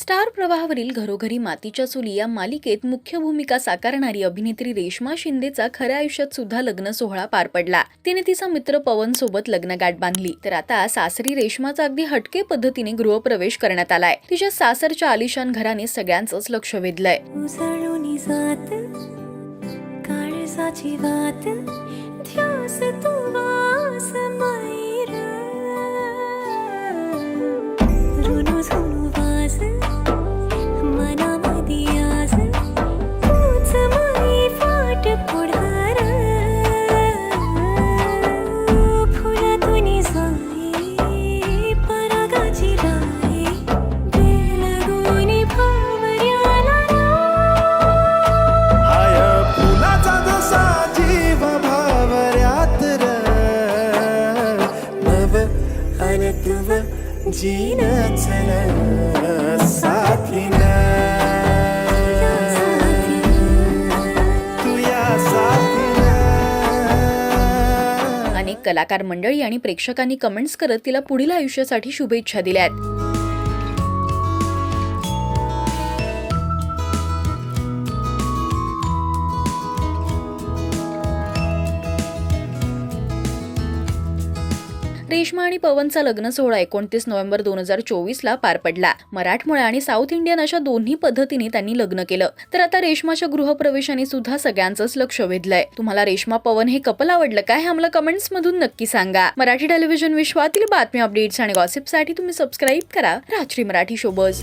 Star प्रवाहावरील घरोघरी मातीच्या चुली या मालिकेत मुख्य भूमिका साकारणारी अभिनेत्री रेश्मा शिंदेचा खऱ्या आयुष्यात सुद्धा लग्न सोहळा पार पडला. तिने तिचा मित्र पवन सोबत लग्नगाठ बांधली. तर आता सासरी रेश्माचा अगदी हटके पद्धतीने गृहप्रवेश करण्यात आलाय. तिच्या सासरच्या आलिशान घराने सगळ्यांचंच लक्ष वेधलंय. जात काळजाची अनतव जीन चल साथीन. कलाकार मंडळी आणि प्रेक्षकांनी कमेंट्स करत तिला पुढील आयुष्यासाठी शुभेच्छा दिल्यात. रेश्मा आणि पवनचा लग्न सोहळा एकोणतीस नोव्हेंबर दोन हजार चोवीसला पार पडला. मराठमोळा आणि साऊथ इंडियन अशा दोन्ही पद्धतीने त्यांनी लग्न केलं. तर आता रेश्माच्या गृहप्रवेशाने सुद्धा सगळ्यांचंच लक्ष वेधलंय. तुम्हाला रेश्मा पवन हे कपल आवडलं काय हे आम्हाला कमेंट्स मधून नक्की सांगा. मराठी टेलिव्हिजन विश्वातील बातमी अपडेट्स आणि गॉसिपसाठी तुम्ही सबस्क्राईब करा. राजश्री मराठी शोबज